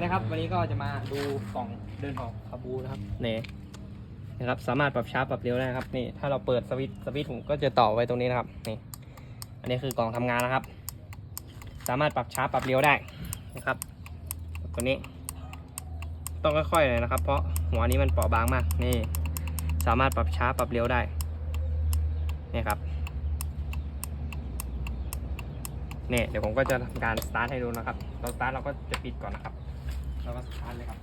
นะครับ วันนี้ก็จะมาดูกล่องเดินหอกคาบูนะครับนี่นะครับ สามารถปรับช้าปรับเร็วได้นะครับ นี่ถ้าเราเปิดสวิตช์สวิตช์ผมก็จะต่อไว้ตรงนี้นะครับ นี่ อันนี้คือกล่องทำงานนะครับ สามารถปรับช้าปรับเร็วได้นะครับ ตัวนี้ ต้องค่อยๆเลยนะครับ เพราะหัวนี้มันเปราะบางมาก นี่ สามารถปรับช้าปรับเร็วได้ นี่ครับเนี่ยเดี๋ยวผมก็จะทำการสตาร์ทให้ดูนะครับ เราสตาร์ทเราก็จะปิดก่อนนะครับ เราก็สตาร์ทเลยครับ